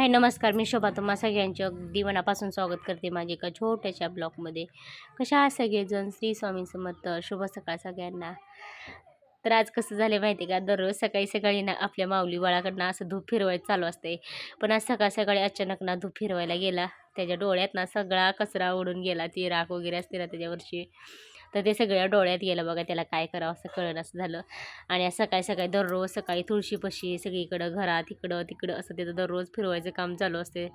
हाय नमस्कार. मी शोभा. तुम्हा सगळ्यांचे अगदी मनापासून स्वागत करते माझ्या एका छोट्याशा ब्लॉगमध्ये. कशा आहात सगळेजण? श्री स्वामी समर्थ. शुभ सकाळ सगळ्यांना. तर आज कसं झालं माहिती आहे का? दररोज सकाळी सकाळी ना आपल्या माऊली बाळाकडनं असं धूप फिरवायचं चालू असते. पण आज सकाळ सकाळी अचानक ना धूप फिरवायला गेला. त्याच्या डोळ्यात ना सगळा कचरा उडून गेला. ती राख वगैरे असते ना त्याच्यावरची. तर ते सगळ्या डोळ्यात गेलं बघा त्याला काय करावं असं कळलं असं झालं. आणि आज सकाळी सकाळी दररोज सकाळी तुळशीपाशी सगळीकडं घरात इकडं तिकडं असं त्याचं दररोज फिरवायचं काम चालू असते.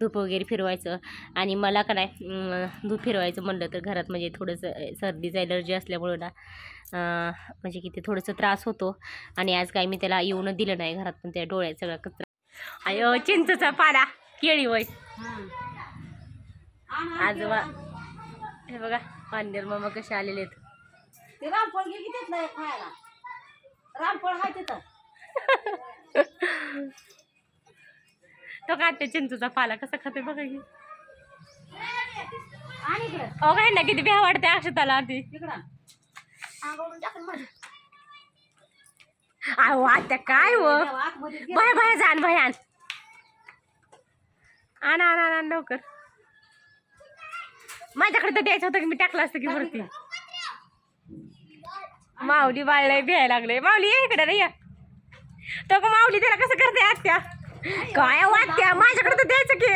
धूप वगैरे फिरवायचं. आणि मला का नाही धूप फिरवायचं म्हणलं तर घरात म्हणजे थोडंसं सर्दीचं ॲलर्जी असल्यामुळं ना म्हणजे किती थोडंसं त्रास होतो. आणि आज काही मी त्याला येऊन दिलं नाही घरात पण त्या डोळ्यात सगळा कचरा. अयो चिंचचा पाला केळी वय. आजोबा हे बघा. पांढर मामा कसे आलेले आहेत? ते रामफळ घे कितीच नाही खायला. रामफळ हाय तिथं. तो का त्या चिंचूचा पाला कसा खाते बघा की. आणि इकडं. अहो काय ना किती भ्या वाटते अक्षताला आधी. अहो आता काय व. बाय बाय जाण भयान. आण आण आण लवकर. माझ्याकडे तर द्यायचं होतं की मी टाकलं असतं की वरती. माऊली बाळला भ्यायला लागले माऊली ये इकडे रे या. तो का माऊली त्याला कसं करते आत्या? काय वाटत्या माझ्याकडे तर द्यायचं की.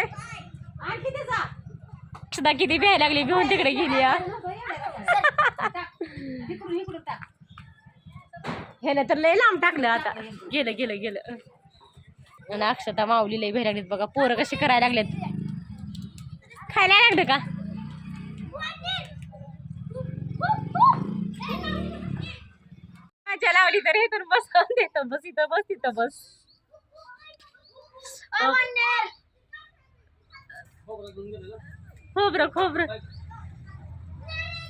सुद्धा किती भ्यायला लागली घेऊन तिकडे गेली या ह्याने तर लय लांब टाकलं आता. गेलं गेलं गेलं. आणि अक्षता माऊली लय भ्यायला लागलीत बघा. पोरं कशी करायला लागलेत. खायला लागलं का? माझ्या लावली तर हे तर बस. देतं बस इथं बस इथं बस. खोबरं खोबरं.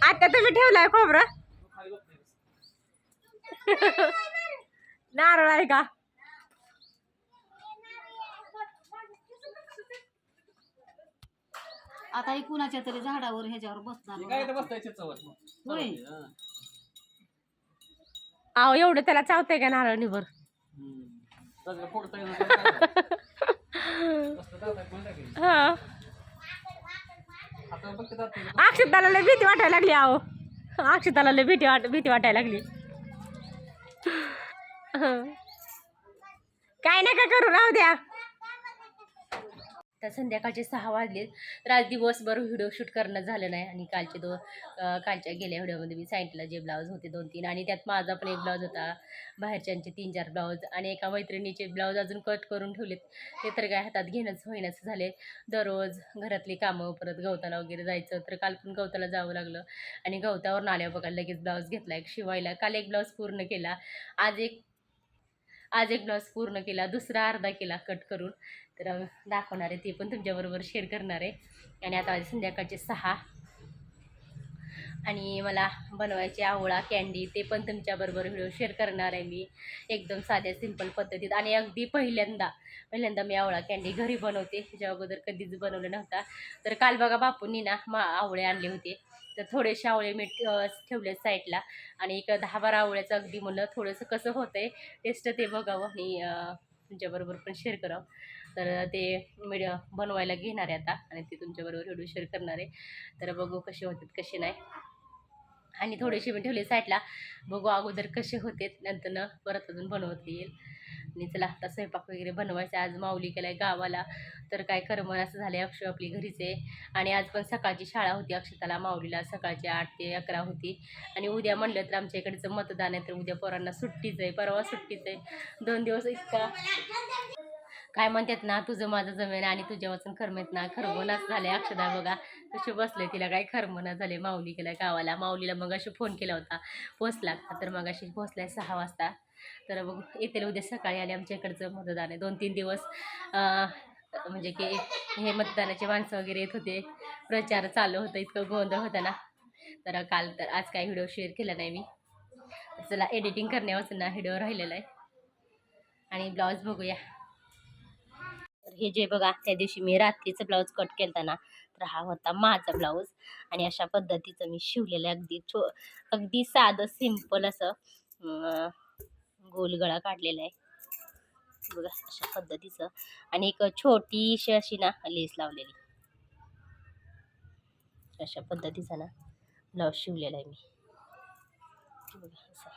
आता तुम्ही ठेवलाय खोबरं? नारळ आहे का? आता ही कुणाच्या तरी झाडावर ह्याच्यावर बसणार? होय. आहो अहो एवढं त्याला चावतंय का नारळ निभर हा. अक्षताला लय भीती वाटायला लागली अहो अक्षताला लय भीती वाट भीती वाटायला लागली. काय नका करू? राहू द्या. तर संध्याकाळचे सहा वाजले तर आज दिवसभर व्हिडिओ शूट करणं झालं नाही आणि कालचे दो कालच्या गेल्या व्हिडिओमध्ये मी सांगितलं जे ब्लाऊज होते दोन तीन आणि त्यात माझा पण एक ब्लाऊज होता. बाहेरच्यांचे तीन चार ब्लाऊज आणि एका मैत्रिणीचे ब्लाऊज अजून कट करून ठेवलेत. ते तर काय हातात घेणंच होईनाच झाले. दररोज घरातली कामं परत गवताला वगैरे जायचं. तर काल पण गवताला जावं लागलं आणि गवतावर नाल्या बघा लगेच ब्लाऊज घेतला एक शिवायला. काल एक ब्लाऊज पूर्ण केला. आज एक आज एक ब्लाऊज पूर्ण केला दुसरा अर्धा केला कट करून. तर दाखवणार आहे ते पण तुमच्याबरोबर शेअर करणार आहे. आणि आता संध्याकाळचे सहा. आणि मला बनवायची आवळा कॅन्डी ते पण तुमच्याबरोबर व्हिडिओ शेअर करणार आहे मी. एकदम साध्या सिंपल पद्धतीत. आणि अगदी पहिल्यांदा पहिल्यांदा मी आवळा कॅन्डी घरी बनवते. त्याच्या अगोदर कधीच बनवलं नव्हता. तर काल बघा बापूंनी ना मा आवळे आणले होते. तर थोडेसे आवळे मी ठेवले साईडला. आणि एक दहा बारा आवळ्याचं अगदी म्हणलं थोडंसं कसं होतं आहे टेस्ट ते बघावं आणि तुमच्याबरोबर पण शेअर करावं. तर ते मी बनवायला घेणार आहे आता. आणि ते तुमच्याबरोबर व्हिडिओ शेअर करणार आहे. तर बघू कसे होतात कसे नाही. आणि थोडेसे मी ठेवले साईडला बघू अगोदर कसे होते नंतर परत अजून बनवता येईल. आणि चला आता स्वयंपाक वगैरे बनवायचा आज माऊली केलाय गावाला. तर काय करमन असं झालं अक्षय आपली घरीच. आहे आणि आज पण सकाळची शाळा होती अक्षताला माऊलीला सकाळची आठ ते अकरा होती. आणि उद्या म्हणलं तर आमच्या इकडचं मतदान आहे तर उद्या पोरांना सुट्टीच आहे. परवा सुट्टीच आहे. दोन दिवस इतका काय म्हणतात ना तुझं माझं जमेन आणि तुझ्या वाचून खरमेत ना खरमनाच झाले अक्षदा बघा. तसे बसले तिला काय खरमना झाले. माऊली केला गावाला. माऊलीला मग अशी फोन केला होता. पोचला तर मग अशी पोचलाय सहा वाजता. तर बघ येतील उद्या सकाळी आले आमच्या इकडचं मतदान. आहे दोन तीन दिवस म्हणजे की हे मतदानाचे माणसं वगैरे येत होते. प्रचार चालू होतं इतकं गोंधळ होता ना. तर काल तर आज काय व्हिडिओ शेअर केला नाही मी. चला एडिटिंग करण्यापासून ना व्हिडिओ राहिलेला आहे. आणि ब्लाऊज बघूया. हे जे बघा त्या दिवशी मी रात्रीचं ब्लाऊज कट केलता ना तर हा होता माझा ब्लाऊज. आणि अशा पद्धतीचं मी शिवलेलं आहे. अगदी छो अगदी साधं सिंपल असं गोलगळा काढलेला आहे. बघा अशा पद्धतीचं. आणि एक छोटीशी अशी ना लेस लावलेली. अशा पद्धतीचा ना ब्लाऊज शिवलेला आहे मी. बघा असं.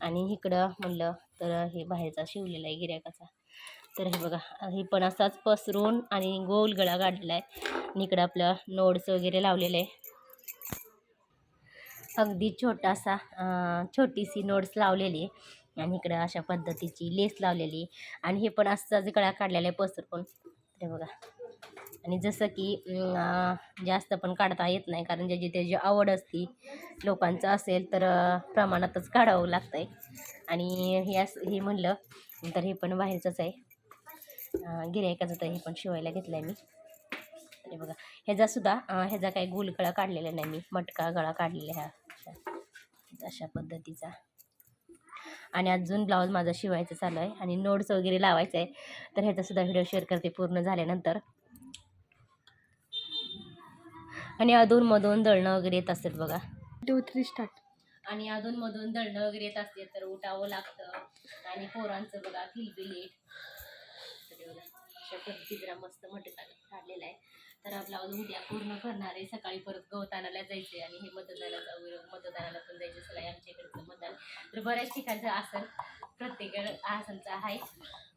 आणि इकडं म्हणलं तर हे बाहेरचा शिवलेला आहे गिऱ्हाईकाचा. तर हे बघा हे पण असाच पसरून आणि गोल गळा काढलेला आहे आणि इकडं आपलं नोड्स वगैरे लावलेले आहे. अगदी छोटासा छोटीशी नोट्स लावलेली आहे. आणि इकडं अशा पद्धतीची लेस लावलेली आणि हे पण असंच गळा काढलेला आहे पसरून. ते बघा. आणि जसं की जास्त पण काढता येत नाही कारण ज्याची त्याची आवड असती लोकांचं असेल तर प्रमाणातच काढावं लागतं आहे आणि हे असं हे म्हणलं तर हे पण बाहेरचंच आहे. गिरायकाचं तर हे पण शिवायला घेतलं आहे मी. आणि बघा ह्याचा सुद्धा अं, ह्याचा काही गोल गळा काढलेला नाही मी मटका गळा काढलेला ह्या अशा पद्धतीचा. आणि अजून ब्लाऊज माझा शिवायचं चालू आहे आणि नोट्स वगैरे लावायचं आहे तर ह्याचा सुद्धा व्हिडिओ शेअर करते पूर्ण झाल्यानंतर. आणि अधूनमधून दळणं वगैरे येत असतात बघा. टू थ्री स्टार्ट आणि अधूनमधून दळणं वगैरे येत असते तर उठावं लागतं. आणि पोरांचं बघा किलबिलीट. तर बघा अशा पद्धती जरा मस्त मटका काढलेला आहे. तर ब्लाऊज उद्या पूर्ण करणार आहे. सकाळी परत गवतानाला जायचं आहे आणि हे मतदानाला वगैरे मतदानाला पण जायचं सगळं आहे आमच्या इकडचं मतदान. तर बऱ्याच ठिकाणचं आसन प्रत्येक आसनचं आहे.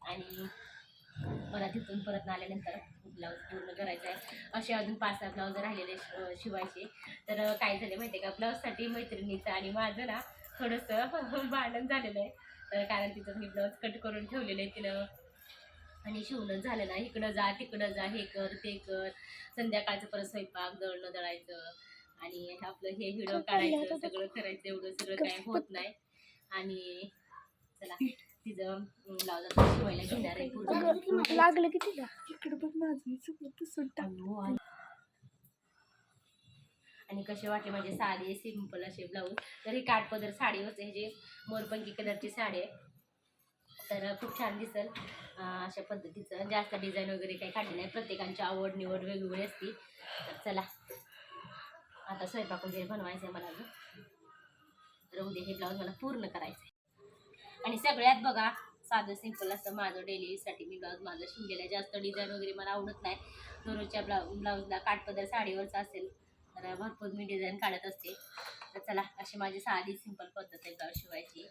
आणि मला तिथून परत आल्यानंतर ब्लाऊज पूर्ण करायचा आहे. असे अजून पाच सहा ब्लाऊज राहिलेले शिवायचे. तर काय झाले माहिती आहे का? ब्लाऊजसाठी मैत्रिणीचं आणि माझं ना थोडंसं भांडण झालेलं आहे. तर कारण तिथं मी ब्लाऊज कट करून ठेवलेलं आहे तिनं आणि शिवणं झालं ना इकडं जा तिकडं जा हे कर ते कर. संध्याकाळचं परत स्वयंपाक दळणं दळायचं. आणि आपलं हे व्हिडिओ काढायचं. सगळं करायचं एवढं सगळं काय होत नाही. आणि चला तिचं शिवायला घेणार आहे. लागलं की तिला. इकडे माझं आणि- कसे वाटले म्हणजे साधे सिंपल असे ब्लाऊज तर हे काठपदर साडी होते ह्याचे मोरपंखी कलरची साडी आहे तर खूप छान दिसेल अशा पद्धतीचं. म्हणजे जास्त डिझाईन वगैरे काही काढली नाही. प्रत्येकांची आवड निवड वेगवेगळी असती. तर चला. आता स्वयंपाक वगैरे बनवायचं आहे मला अजून. तर उद्या हे ब्लाऊज मला पूर्ण करायचं आहे आणि सगळ्यात बघा साधं सिंपल असं माझं डेलीसाठी मी ब्लाऊज माझं शिवलेलं आहे. जास्त डिझाईन वगैरे मला आवडत नाही. दररोजच्या ब्लाऊ ब्लाऊजला काठपदर साडीवरचा असेल तर भरपूर मी डिझाईन काढत असते. तर चला अशी माझी साधी सिंपल पद्धत आहे ब्लाऊज शिवायची.